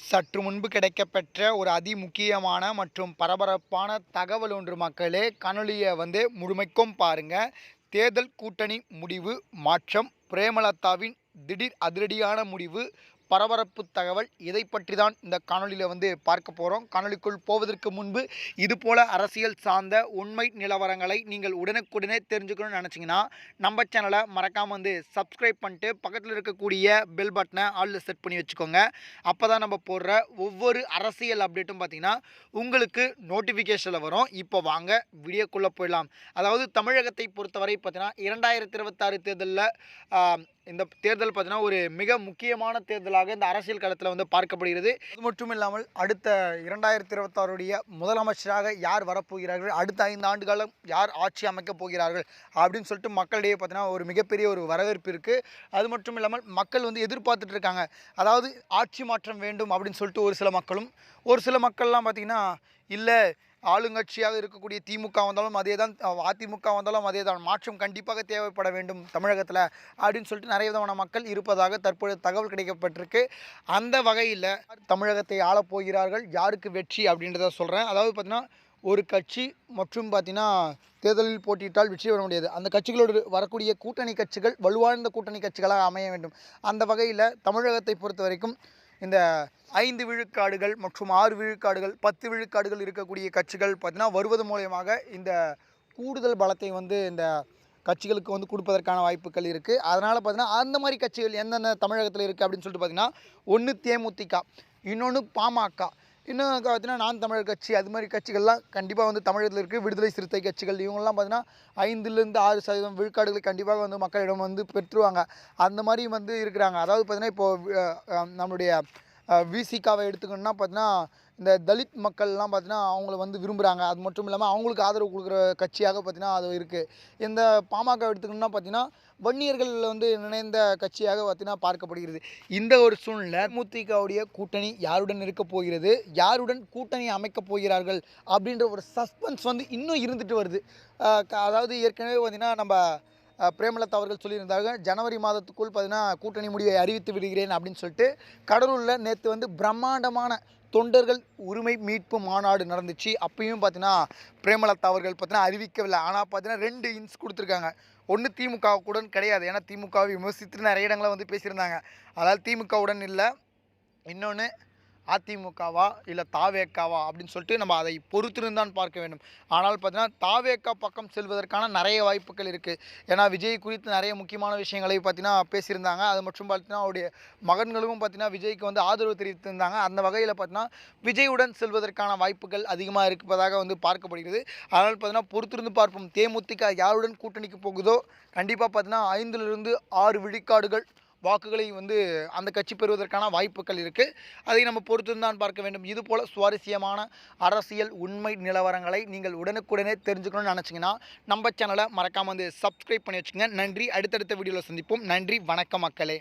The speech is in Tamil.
சற்று முன்பு கிடைக்கப்பெற்ற ஒரு அதிமுக்கியமான மற்றும் பரபரப்பான தகவல் ஒன்று மக்களே கணொலியை வந்து முழுமைக்கும் பாருங்க. தேர்தல் கூட்டணி முடிவு மாற்றம் பிரேமலதாவின் திடீர் அதிரடியான முடிவு பரபரப்பு தகவல் இதை பற்றி தான் இந்த காணொலியில் வந்து பார்க்க போகிறோம் காணொலிக்குள் போவதற்கு முன்பு இதுபோல் அரசியல் சார்ந்த உண்மை நிலவரங்களை நீங்கள் உடனுக்குடனே தெரிஞ்சுக்கணும்னு நினச்சிங்கன்னா நம்ம சேனலை மறக்காமல் வந்து சப்ஸ்கிரைப் பண்ணிட்டு பக்கத்தில் இருக்கக்கூடிய பெல் பட்டனை ஆளில் செட் பண்ணி வச்சுக்கோங்க. அப்போ தான் நம்ம போடுற ஒவ்வொரு அரசியல் அப்டேட்டும் பார்த்தீங்கன்னா உங்களுக்கு நோட்டிஃபிகேஷனில் வரும். இப்போ வாங்க வீடியோக்குள்ளே போயிடலாம். அதாவது தமிழகத்தை பொறுத்தவரை பார்த்திங்கன்னா இரண்டாயிரத்தி இருபத்தாறு தேர்தலில் இந்த தேர்தல் பார்த்திங்கன்னா ஒரு மிக முக்கியமான தேர்தலாக இந்த அரசியல் களத்தில் வந்து பார்க்கப்படுகிறது. அது மட்டும் இல்லாமல் அடுத்த இரண்டாயிரத்தி இருபத்தாறுடைய முதலமைச்சராக யார் வரப்போகிறார்கள்? அடுத்த ஐந்து ஆண்டு காலம் யார் ஆட்சி அமைக்கப் போகிறார்கள்? அப்படின்னு சொல்லிட்டு மக்களிடையே பார்த்தீங்கன்னா ஒரு மிகப்பெரிய ஒரு வரவேற்பு இருக்குது அது மட்டும் இல்லாமல் மக்கள் வந்து எதிர்பார்த்துட்டு இருக்காங்க. அதாவது ஆட்சி மாற்றம் வேண்டும் அப்படின்னு சொல்லிட்டு ஒரு சில மக்களும் ஒரு சில மக்கள்லாம் பார்த்திங்கன்னா இல்லை ஆளுங்கட்சியாக இருக்கக்கூடிய திமுக வந்தாலும் அதே தான் அதிமுக வந்தாலும் அதே தான் மாற்றம் கண்டிப்பாக தேவைப்பட வேண்டும் தமிழகத்தில் அப்படின்னு சொல்லிட்டு நிறைய விதமான மக்கள் இருப்பதாக தற்பொழுது தகவல் கிடைக்கப்பட்டிருக்கு. அந்த வகையில் தமிழகத்தை ஆளப் போகிறார்கள் யாருக்கு வெற்றி அப்படின்றத சொல்கிறேன் அதாவது பார்த்திங்கன்னா ஒரு கட்சி மற்றும் பார்த்தீங்கன்னா தேர்தலில் போட்டியிட்டால் வெற்றி பெற முடியாது. அந்த கட்சிகளோடு வரக்கூடிய கூட்டணி கட்சிகள் வலுவாழ்ந்த கூட்டணி கட்சிகளாக அமைய வேண்டும். அந்த வகையில் தமிழகத்தை பொறுத்த வரைக்கும் இந்த ஐந்து விழுக்காடுகள் மற்றும் ஆறு விழுக்காடுகள் பத்து விழுக்காடுகள் இருக்கக்கூடிய கட்சிகள் பார்த்திங்கன்னா வருவது மூலயமாக இந்த கூடுதல் பலத்தை வந்து இந்த கட்சிகளுக்கு வந்து கொடுப்பதற்கான வாய்ப்புகள் இருக்குது அதனால் பார்த்தீங்கன்னா அந்த மாதிரி கட்சிகள் எந்தெந்த தமிழகத்தில் இருக்குது அப்படின்னு சொல்லிட்டு பார்த்தீங்கன்னா ஒன்று தேமுதிக இன்னொன்று பாமக. இன்னும் பார்த்தீங்கன்னா நான் தமிழர் கட்சி அது மாதிரி கட்சிகள்லாம் கண்டிப்பாக வந்து தமிழகத்தில் இருக்குது விடுதலை சிறுத்தை கட்சிகள் இவங்கெல்லாம் பார்த்தீங்கன்னா ஐந்துலேருந்து ஆறு சதவீதம் விழுக்காடுகளை கண்டிப்பாக வந்து மக்களிடம் வந்து பெற்றுருவாங்க அந்த மாதிரி வந்து இருக்கிறாங்க. அதாவது பார்த்தீங்கன்னா இப்போது நம்மளுடைய விசிகாவை எடுத்துக்கணும்னா பார்த்தீங்கன்னா இந்த தலித் மக்கள்லாம் பார்த்தீங்கன்னா அவங்கள வந்து விரும்புகிறாங்க அது மட்டும் இல்லாமல் அவங்களுக்கு ஆதரவு கொடுக்குற கட்சியாக பார்த்தீங்கன்னா அது இருக்குது இந்த பாமக எடுத்துக்கணும்னா பார்த்தீங்கன்னா வன்னியர்கள் வந்து நினைந்த கட்சியாக பார்த்தீங்கன்னா பார்க்கப்படுகிறது. இந்த ஒரு சூழ்நிலை மூத்திகாவுடைய கூட்டணி யாருடன் இருக்க போகிறது? யாருடன் கூட்டணி அமைக்கப் போகிறார்கள்? அப்படின்ற ஒரு சஸ்பென்ஸ் வந்து இன்னும் இருந்துட்டு வருது. அதாவது ஏற்கனவே பார்த்தீங்கன்னா நம்ம பிரேமலதா அவர்கள் சொல்லியிருந்தாங்க ஜனவரி மாதத்துக்குள் பார்த்தீங்கன்னா கூட்டணி முடிவை அறிவித்து விடுகிறேன் அப்படின்னு சொல்லிட்டு கடலூரில் நேற்று வந்து பிரம்மாண்டமான தொண்டர்கள் உரிமை மீட்பு மாநாடு நடந்துச்சு. அப்பயும் பார்த்தீங்கன்னா பிரேமலதா அவர்கள் பார்த்தீங்கன்னா அறிவிக்கவில்லை. ஆனால் பார்த்தீங்கன்னா ரெண்டு இன்ஸ் கொடுத்துருக்காங்க. ஒன்று திமுகவுடன் கிடையாது. ஏன்னா திமுகவை விமர்சித்து நிறைய இடங்களில் வந்து பேசியிருந்தாங்க. அதாவது திமுகவுடன் இல்லை. இன்னொன்று அதிமுகவா இல்லை தாவேக்காவா அப்படின்னு சொல்லிட்டு நம்ம அதை பொறுத்திருந்தான் பார்க்க வேண்டும். ஆனால் பார்த்தீங்கன்னா தாவேக்கா பக்கம் செல்வதற்கான நிறைய வாய்ப்புகள் இருக்குது ஏன்னா விஜய் குறித்து நிறைய முக்கியமான விஷயங்களை பார்த்தீங்கன்னா பேசியிருந்தாங்க. அது மற்றும் பார்த்தீங்கன்னா அவருடைய மகன்களும் பார்த்தீங்கன்னா விஜய்க்கு வந்து ஆதரவு தெரிவித்திருந்தாங்க. அந்த வகையில் பார்த்தீங்கன்னா விஜயுடன் செல்வதற்கான வாய்ப்புகள் அதிகமாக இருப்பதாக வந்து பார்க்கப்படுகிறது. அதனால் பார்த்தீங்கன்னா பொறுத்திருந்து பார்ப்போம். தேமுதிக யாருடன் கூட்டணிக்கு போகுதோ கண்டிப்பாக பார்த்தீங்கன்னா ஐந்திலிருந்து ஆறு விழுக்காடுகள் வாக்குகளை வந்து அந்த கட்சி பெறுவதற்கான வாய்ப்புகள் இருக்குது அதை நம்ம பொறுத்து தான் பார்க்க வேண்டும். இது போல் சுவாரஸ்யமான அரசியல் உண்மை நிலவரங்களை நீங்கள் உடனுக்குடனே தெரிஞ்சுக்கணும்னு நினச்சிங்கன்னா நம்ம சேனலை மறக்காமல் வந்து சப்ஸ்கிரைப் பண்ணி வச்சுங்க நன்றி. அடுத்தடுத்த வீடியோவில் சந்திப்போம். நன்றி. வணக்கம் மக்களே.